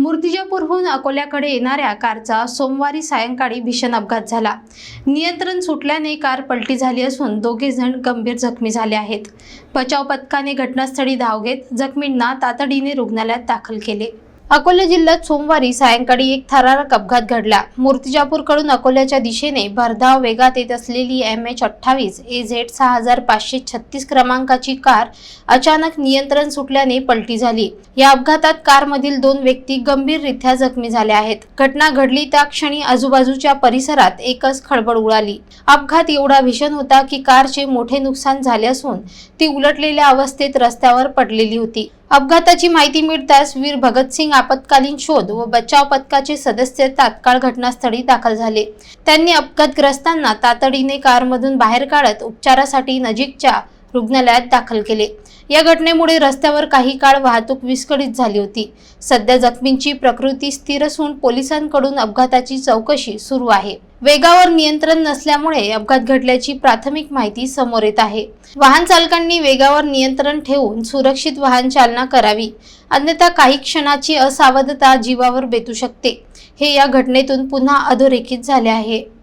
मूर्तिजापूरहून अकोल्याकडे येणाऱ्या कारचा सोमवारी सायंकाळी भीषण अपघात झाला. नियंत्रण सुटल्याने कार पलटी झाली असून दोघे जण गंभीर जखमी झाले आहेत. बचाव पथकाने घटनास्थळी धाव घेत जखमींना तातडीने रुग्णालयात दाखल केले. अकोला जिल्ह्यात सोमवारी सायंकाळी एक थरारक अपघात घडला. मूर्तिजापूरकडून अकोल्याच्या दिशेने भरधाव वेगात येत असलेली एम एच अठ्ठावीस ए झेड सहा हजार पाचशे छत्तीस क्रमांकाची कार अचानक नियंत्रण सुटल्याने पलटी झाली. या अपघातात कारमधील दोन व्यक्ती गंभीररित्या जखमी झाल्या आहेत. घटना घडली त्या क्षणी आजूबाजूच्या परिसरात एकच खळबळ उडाली. अपघात एवढा भीषण होता की कारचे मोठे नुकसान झाले असून ती उलटलेल्या अवस्थेत रस्त्यावर पडलेली होती. अपघाताची माहिती मिळताच वीर भगतसिंग आपत्कालीन शोध व बचाव पथकाचे सदस्य तात्काळ घटनास्थळी दाखल झाले. त्यांनी अपघातग्रस्तांना तातडीने कारमधून बाहेर काढत उपचारासाठी नजीकच्या रुग्णालयात दाखल केले. या घटनेमुळे रस्त्यावर काही काळ वाहतूक विस्कळीत झाली होती. सध्या जखमींची प्रकृती स्थिर असून पोलिसांकडून अपघाताची चौकशी सुरू आहे. वेगावर नियंत्रण नसल्यामुळे अपघात घडल्याची प्राथमिक माहिती समोर येत आहे. वाहन चालकांनी वेगावर नियंत्रण ठेवून सुरक्षित वाहन चालना करावी. अन्यथा काही क्षणाची असावधता जीवावर बेतू शकते. हे या घटनेतून पुन्हा अधोरेखित झाले आहे.